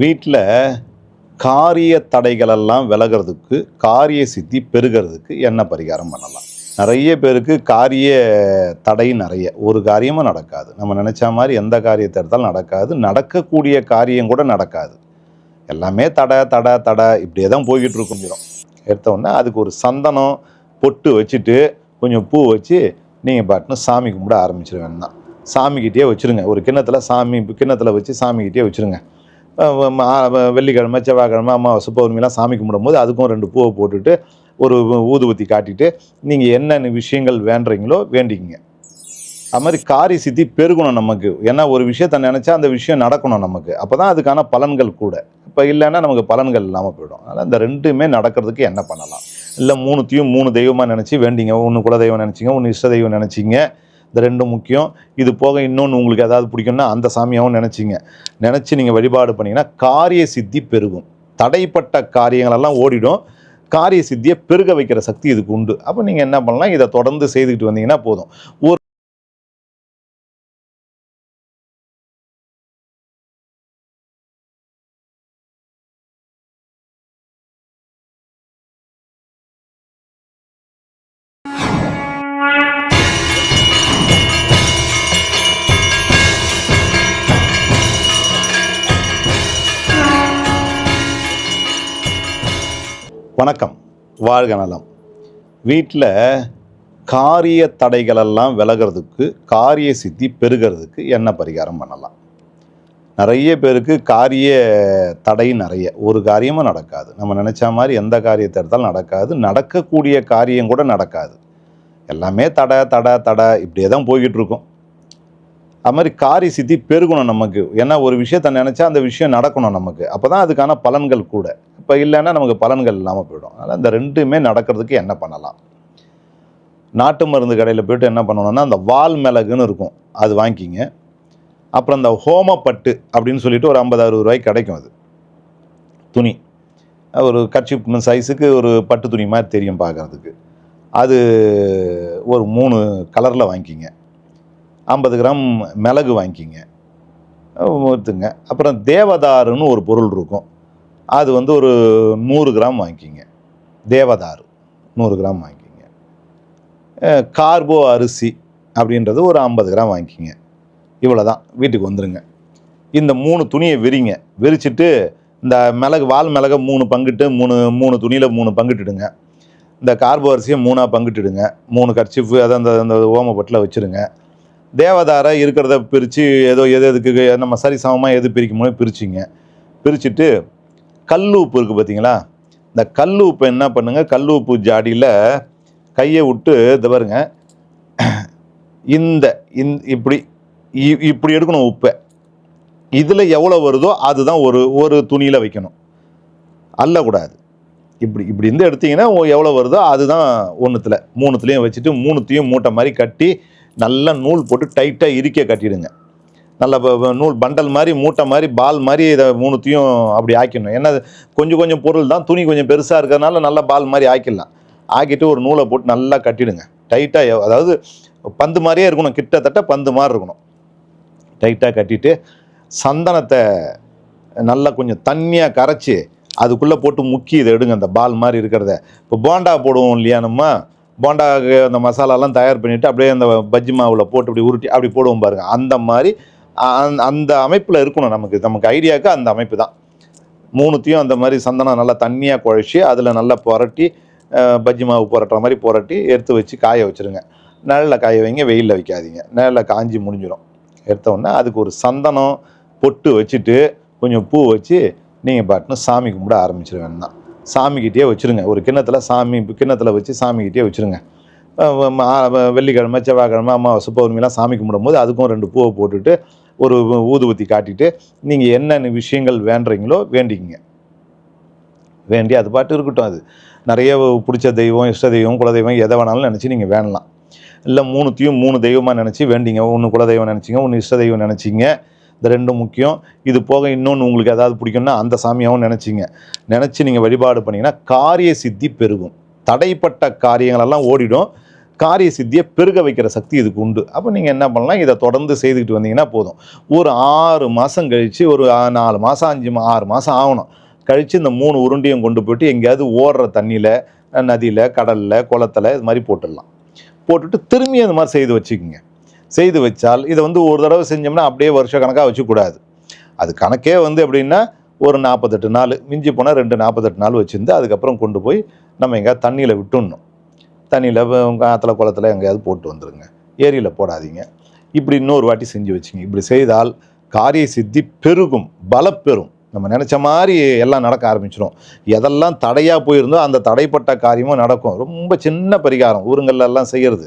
வீட்டில் காரிய தடைகளெல்லாம் விலகிறதுக்கு காரிய சித்தி பெருகிறதுக்கு என்ன பரிகாரம் பண்ணலாம்? நிறைய பேருக்கு காரிய தடை நிறைய. ஒரு காரியமும் நடக்காது. நம்ம நினச்ச மாதிரி எந்த காரியத்தை எடுத்தாலும் நடக்காது. நடக்கக்கூடிய காரியம் கூட நடக்காது. எல்லாமே தடை தடை தடை இப்படியே தான் போய்கிட்டு இருக்கும் கொஞ்சம் அதுக்கு ஒரு சந்தனம் பொட்டு வச்சுட்டு கொஞ்சம் பூ வச்சு நீங்கள் பாட்டுன்னு சாமி கும்பிட ஆரம்பிச்சிருவேன் தான் சாமிக்கிட்டே வச்சுருங்க. ஒரு கிண்ணத்தில் சாமி கிண்ணத்தில் வச்சு சாமிக்கிட்டே வச்சுருங்க. வெள்ளிக்கிழமை செவ்வாய்க்கிழமை அமாவாசை பௌர்ணமிலாம் சாமி கும்பிடும்போது அதுக்கும் ரெண்டு பூவை போட்டுட்டு ஒரு ஊதுபத்தி காட்டிட்டு நீங்கள் என்னென்ன விஷயங்கள் வேண்டுறீங்களோ வேண்டிக்கிங்க. அது மாதிரி காரிய சித்தி பெருகணும் நமக்கு. ஏன்னா ஒரு விஷயத்த நினச்சா அந்த விஷயம் நடக்கணும் நமக்கு. அப்போ தான் அதுக்கான பலன்கள் கூட. இப்போ இல்லைன்னா நமக்கு பலன்கள் இல்லாமல் போயிடும். அதனால் இந்த ரெண்டுமே நடக்கிறதுக்கு என்ன பண்ணலாம்? இல்லை மூணுத்தையும் மூணு தெய்வமாக நினச்சி வேண்டிங்க. ஒன்று குலதெய்வம் நினச்சிங்க ஒன்று இஷ்ட தெய்வம் நினச்சிங்க. இந்த ரெண்டும் முக்கியம். இது போக இன்னொன்று உங்களுக்கு ஏதாவது பிடிக்கும்னா அந்த சாமியாகவும் நினச்சிங்க. நினச்சி நீங்கள் வழிபாடு பண்ணிங்கன்னா காரிய சித்தி பெருகும். தடைப்பட்ட காரியங்களெல்லாம் ஓடிடும். காரிய சித்தியை பெருக வைக்கிற சக்தி இதுக்கு உண்டு. அப்போ நீங்கள் என்ன பண்ணலாம்? இதை தொடர்ந்து செய்துக்கிட்டு வந்தீங்கன்னா போதும். ஒரு வணக்கம். வாழ்க நலம். வீட்டில் காரிய தடைகளெல்லாம் விலகிறதுக்கு காரிய சித்தி பெருகிறதுக்கு என்ன பரிகாரம் பண்ணலாம்? நிறைய பேருக்கு காரிய தடை நிறைய. ஒரு காரியமும் நடக்காது. நம்ம நினச்ச மாதிரி எந்த காரியத்தை எடுத்தாலும் நடக்காது. நடக்கக்கூடிய காரியம் கூட நடக்காது. எல்லாமே தடை தடை தடை இப்படியே தான் போய்கிட்டு இருக்கோம். அது மாதிரி காரிய சித்தி பெருகணும் நமக்கு. ஏன்னா ஒரு விஷயத்த நினச்சா அந்த விஷயம் நடக்கணும் நமக்கு. அப்போ தான் அதுக்கான பலன்கள் கூட. இப்போ இல்லைன்னா நமக்கு பலன்கள் இல்லாமல் போயிடும். அதனால் இந்த ரெண்டுமே நடக்கிறதுக்கு என்ன பண்ணலாம்? நாட்டு மருந்து கடையில் போய்ட்டு என்ன பண்ணணும்னா அந்த வால் மிளகுன்னு இருக்கும். அது வாங்கிக்கிங்க. அப்புறம் இந்த ஹோமப்பட்டு அப்படின்னு சொல்லிட்டு ஒரு ஐம்பது அறுபது ரூபாய்க்கு கிடைக்கும் அது. துணி. ஒரு கட்சி சைஸுக்கு ஒரு பட்டு துணி மாதிரி தெரியும் பார்க்குறதுக்கு. அது ஒரு மூணு கலரில் வாங்கிக்கிங்க. ஐம்பது கிராம் மிளகு வாங்கிக்கிங்க. ஊற்றுங்க அப்புறம் தேவதாருன்னு ஒரு பொருள் இருக்கும். அது வந்து ஒரு நூறு கிராம் வாங்கிக்கிங்க. தேவதாரு நூறு கிராம் வாங்கிக்கிங்க. கார்போ அரிசி அப்படின்றது ஒரு ஐம்பது கிராம் வாங்கிக்கிங்க. இவ்வளோ தான் வீட்டுக்கு வந்துடுங்க இந்த மூணு துணியை விரிங்க. விரிச்சிட்டு இந்த மிளகு வால் மிளகை மூணு பங்கிட்டு மூணு மூணு துணியில் மூணு பங்கிட்டுடுங்க. இந்த கார்போ அரிசியை மூணாக பங்கிட்டுடுங்க. மூணு கர்ச்சிஃபு அதை அந்த அந்த ஓமப்பட்டில் வச்சுருங்க. தேவதாரை இருக்கிறத பிரித்து ஏதோ எது எதுக்கு நம்ம சரி சமமாக எது பிரிக்குமோ பிரிச்சிங்க. பிரிச்சுட்டு கல் உப்பு இருக்குது பார்த்தீங்களா இந்த கல் என்ன பண்ணுங்க? கல் உப்பு ஜாடியில் கையை விட்டு இது பாருங்க. இந்த இப்படி இ- இப்படி எடுக்கணும் உப்பை. இதில் எவ்வளோ வருதோ அதுதான் ஒரு ஒரு துணியில் வைக்கணும். அள்ளக்கூடாது இப்படி இப்படி இருந்து எடுத்தீங்கன்னா எவ்வளோ வருதோ அதுதான் ஒன்றுத்தில் மூணுத்துலேயும் வச்சுட்டு மூணுத்தையும் மூட்டை மாதிரி கட்டி நல்லா நூல் போட்டு டைட்டாக இறுக்க கட்டிடுங்க. நல்ல நூல் பண்டல் மாதிரி மூட்டை மாதிரி பால் மாதிரி இதை மூணுத்தையும் அப்படி ஆக்கிடணும். ஏன்னா கொஞ்சம் கொஞ்சம் பொருள் தான் துணி கொஞ்சம் பெருசாக இருக்கிறதுனால நல்லா பால் மாதிரி ஆக்கிடலாம். ஆக்கிட்டு ஒரு நூலை போட்டு நல்லா கட்டிடுங்க. டைட்டாக அதாவது பந்து மாதிரியே இருக்கணும். கிட்டத்தட்ட பந்து மாதிரி இருக்கணும். டைட்டாக கட்டிட்டு சந்தனத்தை நல்லா கொஞ்சம் தண்ணியாக கரைச்சி அதுக்குள்ளே போட்டு முக்கி இதை எடுங்க. அந்த பால் மாதிரி இருக்கிறத. இப்போ போண்டா போடுவோம் இல்லையா நம்ம? போண்டாவுக்கு அந்த மசாலாலாம் தயார் பண்ணிவிட்டு அப்படியே அந்த பஜ்ஜி மாவில் போட்டு இப்படி உருட்டி அப்படி போடுவோம் பாருங்க. அந்த மாதிரி அந்த- அந்த அமைப்பில் இருக்கணும் நமக்கு. நமக்கு ஐடியாவுக்கு அந்த அமைப்பு தான். மூணுத்தையும் அந்த மாதிரி சந்தனம் நல்லா தண்ணியாக குழச்சி அதில் நல்லா புரட்டி பஜ்ஜி மாவு புரட்டுற மாதிரி புரட்டி எடுத்து வச்சு காய வச்சுருங்க. நிழலில் காய வைங்க வெயிலில் வைக்காதீங்க. நிழலில் காஞ்சி முடிஞ்சிடும் எடுத்தோடனே அதுக்கு ஒரு சந்தனம் பொட்டு வச்சுட்டு கொஞ்சம் பூ வச்சு நீங்கள் பாட்டுன்னு சாமி கும்பிட ஆரம்பிச்சிருவேன் தான் சாமிக்கிட்டே வச்சுருங்க. ஒரு கிண்ணத்தில் சாமி கிண்ணத்தில் வச்சு சாமிக்கிட்டே வச்சுருங்க. வெள்ளிக்கிழமை செவ்வாய்க்கிழமை அமாவாசை பௌர்ணமிலாம் சாமி கும்பிடும்போது அதுக்கும் ரெண்டு பூவை போட்டுட்டு ஒரு ஊதுபத்தி காட்டிட்டு நீங்கள் என்னென்ன விஷயங்கள் வேண்டுறீங்களோ வேண்டிக்கிங்க. வேண்டி அது பாட்டு இருக்கட்டும் அது. நிறைய பிடிச்ச தெய்வம் இஷ்ட தெய்வம் குலதெய்வம் எதை வேணாலும் நினச்சி நீங்கள் வேணலாம். இல்லை மூணுத்தையும் மூணு தெய்வமாக நினச்சி வேண்டிங்க. ஒன்று குலதெய்வம் நினச்சிங்க ஒன்று இஷ்ட தெய்வம் நினச்சிங்க. இந்த ரெண்டும் முக்கியம். இது போக இன்னொன்று உங்களுக்கு ஏதாவது பிடிக்கும்னா அந்த சாமியாகவும் நினச்சிங்க. நினச்சி நீங்கள் வழிபாடு பண்ணிங்கன்னா காரிய சித்தி பெருகும். தடைப்பட்ட காரியங்களெல்லாம் ஓடிடும். காரிய சித்தியை பெருக வைக்கிற சக்தி இதுக்கு உண்டு. அப்போ நீங்கள் என்ன பண்ணலாம்? இதை தொடர்ந்து செய்துக்கிட்டு வந்தீங்கன்னா போதும். ஒரு ஆறு மாதம் கழித்து ஒரு நாலு மாதம் அஞ்சு மா ஆறு மாதம் ஆகணும். கழித்து இந்த மூணு உருண்டையும் கொண்டு போயிட்டு எங்கேயாவது ஓடுற தண்ணியில் நதியில் கடலில் குளத்துல இது மாதிரி போட்டுடலாம். போட்டுட்டு திரும்பி அந்த மாதிரி செய்து வச்சுக்கோங்க. செய்து வச்சால் இதை வந்து ஒரு தடவை செஞ்சோம்னா அப்படியே வருஷ கணக்காக வச்சுக்கூடாது. அது கணக்கே வந்து எப்படின்னா ஒரு நாற்பத்தெட்டு நாள் மிஞ்சி போனால் ரெண்டு நாற்பத்தெட்டு நாள் வச்சுருந்து அதுக்கப்புறம் கொண்டு போய் நம்ம எங்கேயாவது தண்ணியில் விட்டுடணும். தண்ணியில் ஆற்றுல குளத்துல எங்கேயாவது போட்டு வந்துடுங்க ஏரியில் போடாதீங்க. இப்படி இன்னொரு வாட்டி செஞ்சு வச்சுங்க. இப்படி செய்தால் காரிய சித்தி பெருகும் பலப்பெறும் நம்ம நினச்ச மாதிரி எல்லாம் நடக்க ஆரம்பிச்சிடும் எதெல்லாம் தடையாக போயிருந்தோ அந்த தடைப்பட்ட காரியமும் நடக்கும். ரொம்ப சின்ன பரிகாரம். ஊருங்கள்லாம் செய்கிறது